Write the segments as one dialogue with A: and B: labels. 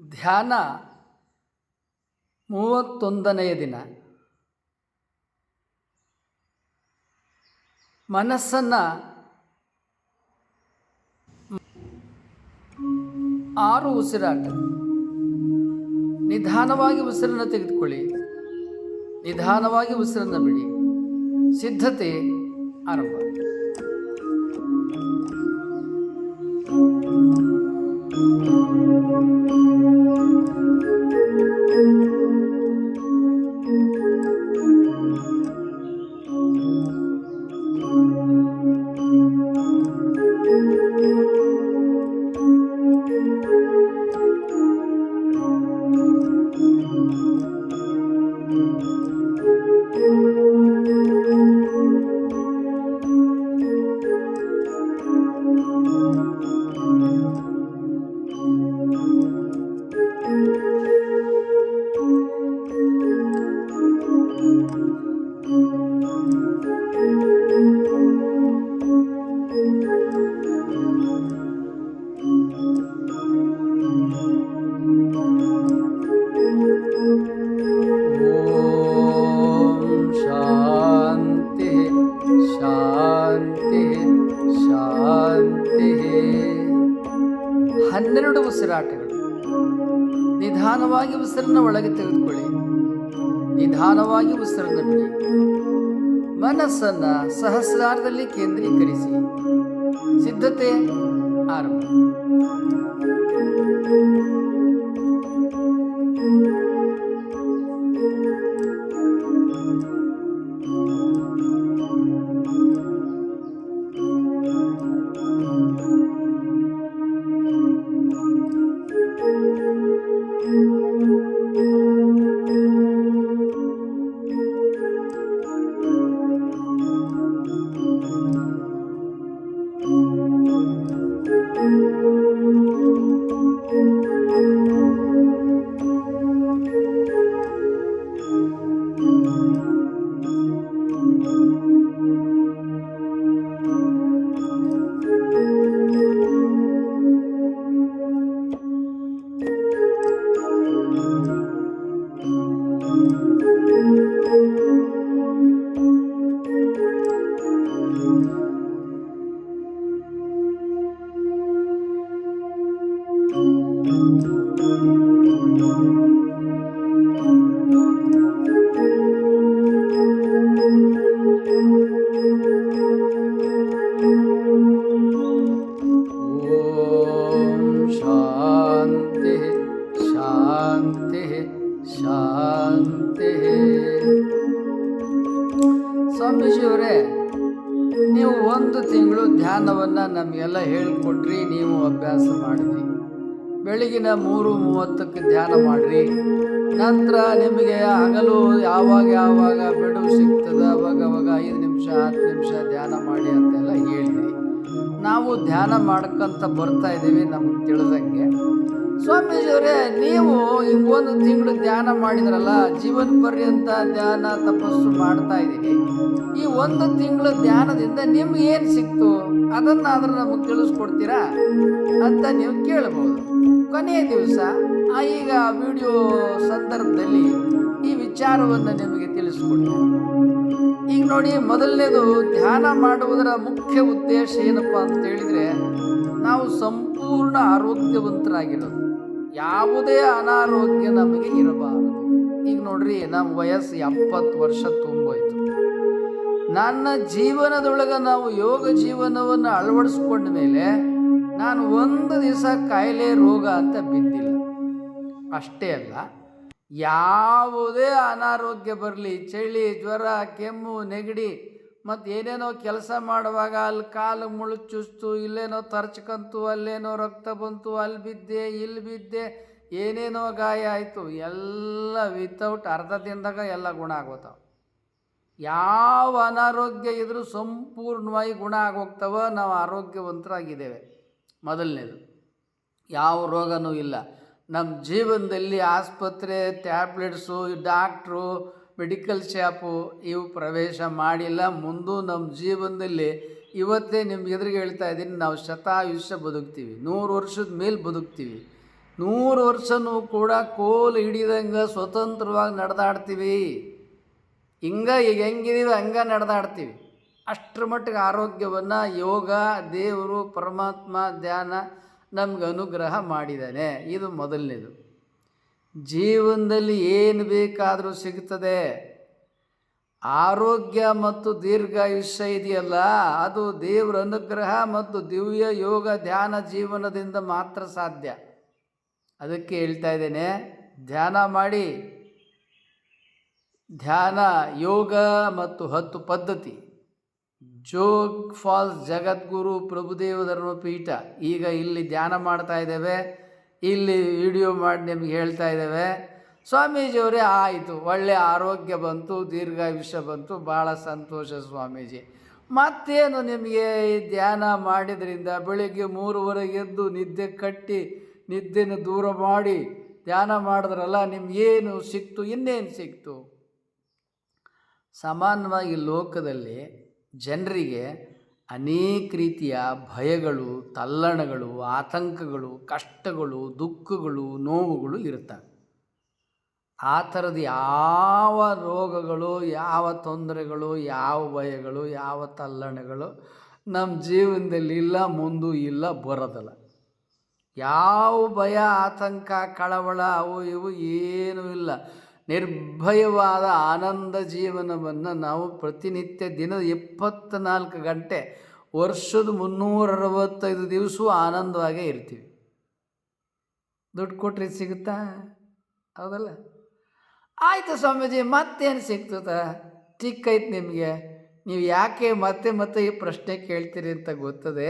A: ಧ್ಯಾನ ಮೂವತ್ತೊಂದನೆಯ ದಿನ. ಮನಸ್ಸನ್ನು ಆರು ಉಸಿರಾಟ. ನಿಧಾನವಾಗಿ ಉಸಿರನ್ನು ತೆಗೆದುಕೊಳ್ಳಿ. ನಿಧಾನವಾಗಿ ಉಸಿರನ್ನು ಬಿಡಿ. ಸಿದ್ಧತೆ ಆರಂಭ. ನಿಧಾನವಾಗಿ ಉಸಿರನ್ನ ಒಳಗೆ ತೆಗೆದುಕೊಳ್ಳಿ. ನಿಧಾನವಾಗಿ ಉಸಿರನ್ನು ಬಿಡಿ. ಮನಸ್ಸನ್ನು ಸಹಸ್ರಾರದಲ್ಲಿ ಕೇಂದ್ರೀಕರಿಸಿ. ಸಿದ್ಧತೆ ಆರಂಭ. ನಮಗೆಲ್ಲ ಹೇಳಿಕೊಟ್ರಿ, ನೀವು ಅಭ್ಯಾಸ ಮಾಡಿದ್ರಿ. ಬೆಳಗಿನ ಮೂರು ಮೂವತ್ತಕ್ಕೆ ಧ್ಯಾನ ಮಾಡಿರಿ. ನಂತರ ನಿಮಗೆ ಹಗಲು ಯಾವಾಗ ಯಾವಾಗ ಬಿಡುವು ಸಿಗ್ತದೆ, ಅವಾಗ ಅವಾಗ ಐದು ನಿಮಿಷ, ಹತ್ತು ನಿಮಿಷ ಧ್ಯಾನ ಮಾಡಿ ಅಂತೆಲ್ಲ ಹೇಳಿದ್ರಿ. ನಾವು ಧ್ಯಾನ ಮಾಡ್ಕೊಂತ ಬರ್ತಾ ಇದ್ದೀವಿ ನಮ್ಗೆ ತಿಳಿದಂಗೆ. ಸ್ವಾಮೀಜಿಯವರೇ, ನೀವು ಒಂದು ತಿಂಗಳು ಧ್ಯಾನ ಮಾಡಿದ್ರಲ್ಲ ಜೀವನ ಪರ್ಯಂತ ಧ್ಯಾನ ತಪಸ್ಸು ಮಾಡ್ತಾ ಇದ್ದೀರಿ ಈ ಒಂದು ತಿಂಗಳು ಧ್ಯಾನದಿಂದ ನಿಮ್ಗೆ ಏನು ಸಿಕ್ತು? ಅದನ್ನಾದ್ರೂ ನಮಗೆ ತಿಳಿಸ್ಕೊಡ್ತೀರಾ ಅಂತ ನೀವು ಕೇಳ್ಬೋದು. ಕೊನೆಯ ದಿವಸ ಈಗ ವಿಡಿಯೋ ಸಂದರ್ಭದಲ್ಲಿ ಈ ವಿಚಾರವನ್ನು ನಿಮಗೆ ತಿಳಿಸ್ಕೊಡ್ತೀನಿ. ಈಗ ನೋಡಿ, ಮೊದಲನೇದು, ಧ್ಯಾನ ಮಾಡುವುದರ ಮುಖ್ಯ ಉದ್ದೇಶ ಏನಪ್ಪ ಅಂತ ಹೇಳಿದರೆ, ನಾವು ಸಂಪೂರ್ಣ ಆರೋಗ್ಯವಂತರಾಗಿರೋದು. ಯಾವುದೇ ಅನಾರೋಗ್ಯ ನಮಗೆ ಇರಬಾರದು. ಈಗ ನೋಡ್ರಿ ನಮ್ಮ ವಯಸ್ಸು ಎಪ್ಪತ್ತು ವರ್ಷ ತುಂಬೋಯ್ತು. ನನ್ನ ಜೀವನದೊಳಗೆ ನಾವು ಯೋಗ ಜೀವನವನ್ನು ಅಳವಡಿಸ್ಕೊಂಡ ಮೇಲೆ ನಾನು ಒಂದು ದಿವಸ ಕಾಯಿಲೆ ರೋಗ ಅಂತ ಬಿದ್ದಿಲ್ಲ. ಅಷ್ಟೇ ಅಲ್ಲ, ಯಾವುದೇ ಅನಾರೋಗ್ಯ ಬರಲಿ, ಚಳಿ, ಜ್ವರ, ಕೆಮ್ಮು, ನೆಗಡಿ ಮತ್ತು ಏನೇನೋ ಕೆಲಸ ಮಾಡುವಾಗ ಅಲ್ಲಿ ಕಾಲು ಮುಳುಚುಸ್ತು, ಇಲ್ಲೇನೋ ತರ್ಚ್ಕಂತು, ಅಲ್ಲೇನೋ ರಕ್ತ ಬಂತು, ಅಲ್ಲಿ ಬಿದ್ದೆ, ಇಲ್ಲಿ ಬಿದ್ದೆ, ಏನೇನೋ ಗಾಯ ಆಯಿತು. ಎಲ್ಲ ವಿತೌಟ್ ಅರ್ಧ ದಿನದಾಗ ಎಲ್ಲ ಗುಣ ಆಗೋತಾವ. ಯಾವ ಅನಾರೋಗ್ಯ ಇದ್ರೂ ಸಂಪೂರ್ಣವಾಗಿ ಗುಣ ಆಗೋಗ್ತವ, ನಾವು ಆರೋಗ್ಯವಂತರಾಗಿದ್ದೇವೆ. ಮೊದಲನೇದು, ಯಾವ ರೋಗನೂ ಇಲ್ಲ. ನಮ್ಮ ಜೀವನದಲ್ಲಿ ಆಸ್ಪತ್ರೆ, ಟ್ಯಾಬ್ಲೆಟ್ಸು ಡಾಕ್ಟ್ರು ಮೆಡಿಕಲ್ ಶಾಪು ಇವು ಪ್ರವೇಶ ಮಾಡಿಲ್ಲ. ಮುಂದೂ ನಮ್ಮ ಜೀವನದಲ್ಲಿ ಇವತ್ತೇ ನಿಮ್ಗೆ ಎದುರಿಗೆ ಹೇಳ್ತಾ ಇದ್ದೀನಿ, ನಾವು ಶತಾಯುಷ್ಯ ಬದುಕ್ತೀವಿ. ನೂರು ವರ್ಷದ ಮೇಲೆ ಬದುಕ್ತೀವಿ. ನೂರು ವರ್ಷನೂ ಕೂಡ ಕೋಲು ಹಿಡಿದಂಗೆ ಸ್ವತಂತ್ರವಾಗಿ ನಡೆದಾಡ್ತೀವಿ. ಹಿಂಗ ಈಗ ಹೆಂಗಿದೀವಿ ಹಂಗೆ ನಡೆದಾಡ್ತೀವಿ. ಅಷ್ಟರ ಮಟ್ಟಿಗೆ ಆರೋಗ್ಯವನ್ನು ಯೋಗ, ದೇವರು, ಪರಮಾತ್ಮ, ಧ್ಯಾನ ನಮ್ಗೆ ಅನುಗ್ರಹ ಮಾಡಿದ್ದಾನೆ. ಇದು ಮೊದಲನೇದು. ಜೀವನದಲ್ಲಿ ಏನು ಬೇಕಾದರೂ ಸಿಗ್ತದೆ. ಆರೋಗ್ಯ ಮತ್ತು ದೀರ್ಘಾಯುಷ್ಯ ಇದೆಯಲ್ಲ, ಅದು ದೇವರ ಅನುಗ್ರಹ ಮತ್ತು ದಿವ್ಯ ಯೋಗ ಧ್ಯಾನ ಜೀವನದಿಂದ ಮಾತ್ರ ಸಾಧ್ಯ. ಅದಕ್ಕೆ ಹೇಳ್ತಾ ಇದ್ದೇನೆ, ಧ್ಯಾನ ಮಾಡಿ. ಧ್ಯಾನ, ಯೋಗ ಮತ್ತು ಹತ್ತು ಪದ್ಧತಿ. ಜೋಗ್ ಫಾಲ್ಸ್ ಜಗದ್ಗುರು ಪ್ರಭುದೇವ ಧರ್ಮಪೀಠ ಈಗ ಇಲ್ಲಿ ಧ್ಯಾನ ಮಾಡ್ತಾ ಇದ್ದೇವೆ. ಇಲ್ಲಿ ವಿಡಿಯೋ ಮಾಡಿ ನಿಮಗೆ ಹೇಳ್ತಾ ಇದ್ದೇವೆ. ಸ್ವಾಮೀಜಿಯವರೇ, ಆಯಿತು. ಒಳ್ಳೆಯ ಆರೋಗ್ಯ ಬಂತು, ದೀರ್ಘಾಯುಷ್ಯ ಬಂತು. ಭಾಳ ಸಂತೋಷ ಸ್ವಾಮೀಜಿ. ಮತ್ತೇನು ನಿಮಗೆ ಈ ಧ್ಯಾನ ಮಾಡಿದ್ರಿಂದ ಬೆಳಿಗ್ಗೆ ಮೂರುವರೆಗೆ ಎದ್ದು ನಿದ್ದೆ ಕಟ್ಟಿ, ನಿದ್ದೆನ ದೂರ ಮಾಡಿ ಧ್ಯಾನ ಮಾಡಿದ್ರಲ್ಲ, ನಿಮಗೇನು ಸಿಕ್ತು? ಇನ್ನೇನು ಸಿಕ್ತು? ಸಾಮಾನ್ಯವಾಗಿ ಲೋಕದಲ್ಲಿ ಜನರಿಗೆ ಅನೇಕ ರೀತಿಯ ಭಯಗಳು, ತಲ್ಲಣಗಳು, ಆತಂಕಗಳು, ಕಷ್ಟಗಳು, ದುಃಖಗಳು, ನೋವುಗಳು ಇರ್ತವೆ ಆ ಥರದ ಯಾವ ರೋಗಗಳು, ಯಾವ ತೊಂದರೆಗಳು, ಯಾವ ಭಯಗಳು, ಯಾವ ತಲ್ಲಣಗಳು ನಮ್ಮ ಜೀವನದಲ್ಲಿ ಇಲ್ಲ, ಮುಂದೂ ಇಲ್ಲ, ಬರೋದಲ್ಲ. ಯಾವ ಭಯ, ಆತಂಕ, ಕಳವಳ, ಅವು ಇವು ಏನೂ ಇಲ್ಲ. ನಿರ್ಭಯವಾದ ಆನಂದ ಜೀವನವನ್ನು ನಾವು ಪ್ರತಿನಿತ್ಯ ದಿನದ ಇಪ್ಪತ್ತ್ನಾಲ್ಕು ಗಂಟೆ ವರ್ಷದ ಮುನ್ನೂರ ಅರವತ್ತೈದು ದಿವಸವೂ ಆನಂದವಾಗೇ ಇರ್ತೀವಿ. ದುಡ್ಡು ಕೊಟ್ಟರೆ ಸಿಗುತ್ತಾ? ಹೌದಲ್ಲ? ಆಯಿತು ಸ್ವಾಮೀಜಿ, ಮತ್ತೇನು ಸಿಗ್ತದ? ಚಿಕ್ಕೈತೆ ನಿಮಗೆ. ನೀವು ಯಾಕೆ ಮತ್ತೆ ಮತ್ತೆ ಈ ಪ್ರಶ್ನೆ ಕೇಳ್ತೀರಿ ಅಂತ ಗೊತ್ತದೆ.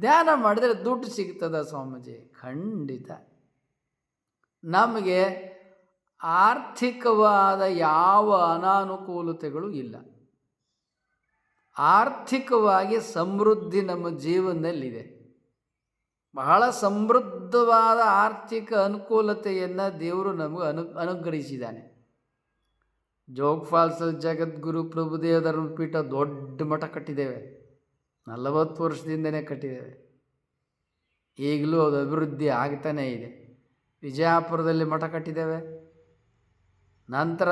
A: ಧ್ಯಾನ ಮಾಡಿದರೆ ದುಡ್ಡು ಸಿಗ್ತದ ಸ್ವಾಮೀಜಿ? ಖಂಡಿತ. ನಮಗೆ ಆರ್ಥಿಕವಾದ ಯಾವ ಅನಾನುಕೂಲತೆಗಳು ಇಲ್ಲ. ಆರ್ಥಿಕವಾಗಿ ಸಮೃದ್ಧಿ ನಮ್ಮ ಜೀವನದಲ್ಲಿದೆ. ಬಹಳ ಸಮೃದ್ಧವಾದ ಆರ್ಥಿಕ ಅನುಕೂಲತೆಯನ್ನು ದೇವರು ನಮಗೆ ಅನು, ಅನುಗ್ರಹಿಸಿದ್ದಾನೆ. ಜೋಗ್ ಫಾಲ್ಸಲ್ಲಿ ಜಗದ್ಗುರು ಪ್ರಭುದೇವ ಧರ್ಮಪೀಠ ದೊಡ್ಡ ಮಠ ಕಟ್ಟಿದ್ದೇವೆ. ನಲವತ್ತು ವರ್ಷದಿಂದನೇ ಕಟ್ಟಿದ್ದೇವೆ. ಈಗಲೂ ಅದು ಅಭಿವೃದ್ಧಿ ಆಗ್ತಾನೇ ಇದೆ. ವಿಜಯಪುರದಲ್ಲಿ ಮಠ ಕಟ್ಟಿದ್ದೇವೆ. ನಂತರ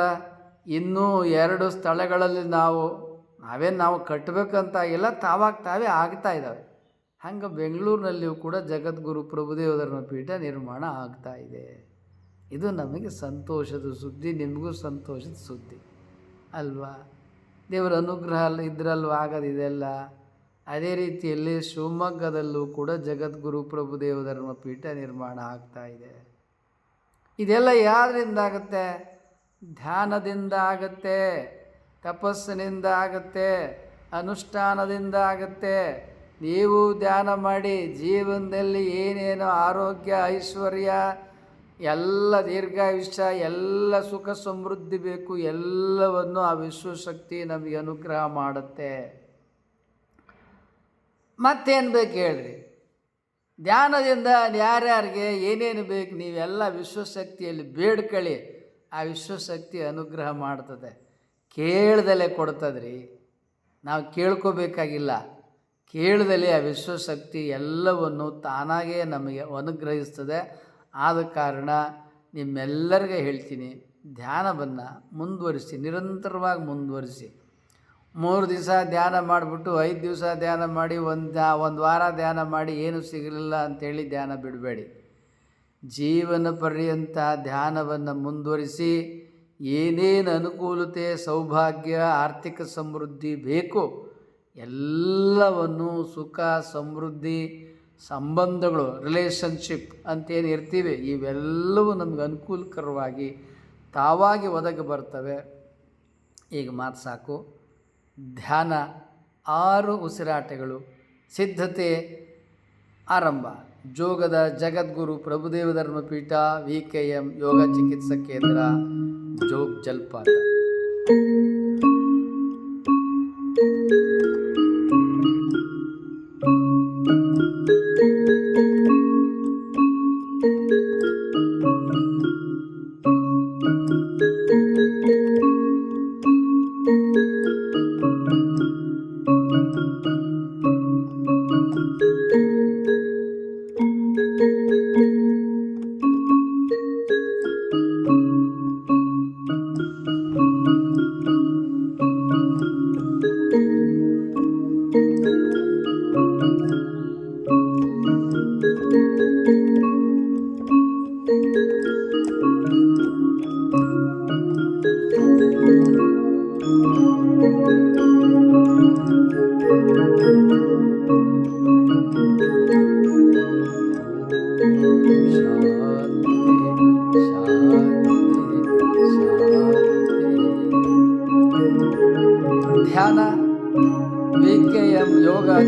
A: ಇನ್ನೂ ಎರಡು ಸ್ಥಳಗಳಲ್ಲಿ ನಾವು ನಾವೇ ನಾವು ಕಟ್ಟಬೇಕಂತ ಎಲ್ಲ ತಾವಾಗ ತಾವೇ ಆಗ್ತಾ ಇದ್ದಾವೆ. ಹಂಗೆ ಬೆಂಗಳೂರಿನಲ್ಲಿಯೂ ಕೂಡ ಜಗದ್ಗುರು ಪ್ರಭುದೇವ ಧರ್ಮಪೀಠ ನಿರ್ಮಾಣ ಆಗ್ತಾ ಇದೆ. ಇದು ನಮಗೆ ಸಂತೋಷದ ಸುದ್ದಿ, ನಿಮಗೂ ಸಂತೋಷದ ಸುದ್ದಿ. ಅಲ್ವಾ? ದೇವರ ಅನುಗ್ರಹ ಇದ್ರಲ್ವ ಆಗೋದಿದೆಲ್ಲ ಅದೇ ರೀತಿಯಲ್ಲಿ ಶಿವಮೊಗ್ಗದಲ್ಲೂ ಕೂಡ ಜಗದ್ಗುರು ಪ್ರಭುದೇವ ಧರ್ಮಪೀಠ ನಿರ್ಮಾಣ ಆಗ್ತಾ ಇದೆ. ಇದೆಲ್ಲ ಯಾವ್ದ್ರಿಂದ ಆಗುತ್ತೆ ಧ್ಯಾನದಿಂದ ಆಗುತ್ತೆ, ತಪಸ್ಸಿನಿಂದ ಆಗುತ್ತೆ, ಅನುಷ್ಠಾನದಿಂದ ಆಗುತ್ತೆ. ನೀವು ಧ್ಯಾನ ಮಾಡಿ ಜೀವನದಲ್ಲಿ ಏನೇನು ಆರೋಗ್ಯ, ಐಶ್ವರ್ಯ, ಎಲ್ಲ ದೀರ್ಘಾಯುಷ್ಯ, ಎಲ್ಲ ಸುಖ ಸಮೃದ್ಧಿ ಬೇಕು, ಎಲ್ಲವನ್ನು ಆ ವಿಶ್ವಶಕ್ತಿ ನಮಗೆ ಅನುಗ್ರಹ ಮಾಡುತ್ತೆ. ಮತ್ತೇನು ಬೇಕು ಹೇಳ್ರಿ? ಧ್ಯಾನದಿಂದ ಯಾರ್ಯಾರಿಗೆ ಏನೇನು ಬೇಕು, ನೀವೆಲ್ಲ ವಿಶ್ವಶಕ್ತಿಯಲ್ಲಿ ಬೇಡ್ಕೊಳ್ಳಿ. ಆ ವಿಶ್ವಶಕ್ತಿ ಅನುಗ್ರಹ ಮಾಡ್ತದೆ. ಕೇಳ್ದಲೆ ಕೊಡ್ತದ್ರಿ. ನಾವು ಕೇಳ್ಕೋಬೇಕಾಗಿಲ್ಲ. ಕೇಳ್ದಲೆ ಆ ವಿಶ್ವಶಕ್ತಿ ಎಲ್ಲವನ್ನು ತಾನಾಗೇ ನಮಗೆ ಅನುಗ್ರಹಿಸ್ತದೆ. ಆದ ಕಾರಣ ನಿಮ್ಮೆಲ್ಲರಿಗೆ ಹೇಳ್ತೀನಿ, ಧ್ಯಾನವನ್ನು ಮುಂದುವರಿಸಿ, ನಿರಂತರವಾಗಿ ಮುಂದುವರಿಸಿ. ಮೂರು ದಿವಸ ಧ್ಯಾನ ಮಾಡಿಬಿಟ್ಟು ಐದು ದಿವಸ ಧ್ಯಾನ ಮಾಡಿ, ಒಂದು ಒಂದು ವಾರ ಧ್ಯಾನ ಮಾಡಿ, ಏನೂ ಸಿಗಲಿಲ್ಲ ಅಂತೇಳಿ ಧ್ಯಾನ ಬಿಡಬೇಡಿ. ಜೀವನ ಪರ್ಯಂತ ಧ್ಯಾನವನ್ನು ಮುಂದುವರಿಸಿ ಏನೇನು ಅನುಕೂಲತೆ, ಸೌಭಾಗ್ಯ, ಆರ್ಥಿಕ ಸಮೃದ್ಧಿ ಬೇಕು ಎಲ್ಲವನ್ನು ಸುಖ, ಸಮೃದ್ಧಿ, ಸಂಬಂಧಗಳು ರಿಲೇಷನ್ಶಿಪ್ ಅಂತೇನು ಇರ್ತೀವಿ, ಇವೆಲ್ಲವೂ ನಮಗೆ ಅನುಕೂಲಕರವಾಗಿ ತಾವಾಗಿ ಒದಗಿ ಬರ್ತವೆ. ಈಗ ಮಾತು ಸಾಕು. ಧ್ಯಾನ, ಆರು ಉಸಿರಾಟಗಳು, ಸಿದ್ಧತೆ, ಆರಂಭ. ಜೋಗದ Jagadguru Prabhudeva Dharmapeetha V K M ಯೋಗ ಚಿಕಿತ್ಸಾ ಕೇಂದ್ರ ಜೋಗ್ ಜಲ್ಪಾತ.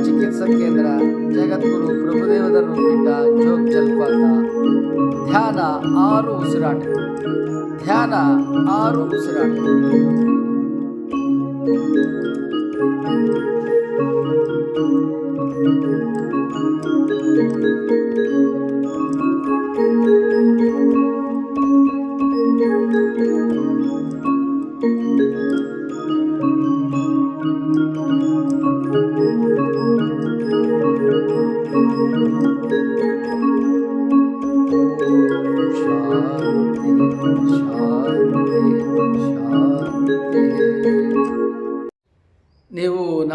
A: ಚಿಕಿತ್ಸಾ ಕೇಂದ್ರ ಜಗದ್ಗುರು ಪ್ರಭುದೇವದರು ಪೀಠ ಜೋಗ್ ಜಲಪಾತ. ಧ್ಯಾನ ಆರು ಉಸಿರಾಟ. ಧ್ಯಾನ ಆರು ಉಸಿರಾಟ.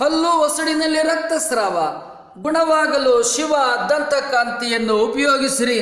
A: ಹಲ್ಲು ಒಸಡಿನಲ್ಲಿ ರಕ್ತಸ್ರಾವ ಗುಣವಾಗಲು ಶಿವ ದಂತಕಾಂತಿಯನ್ನು ಉಪಯೋಗಿಸಿರಿ.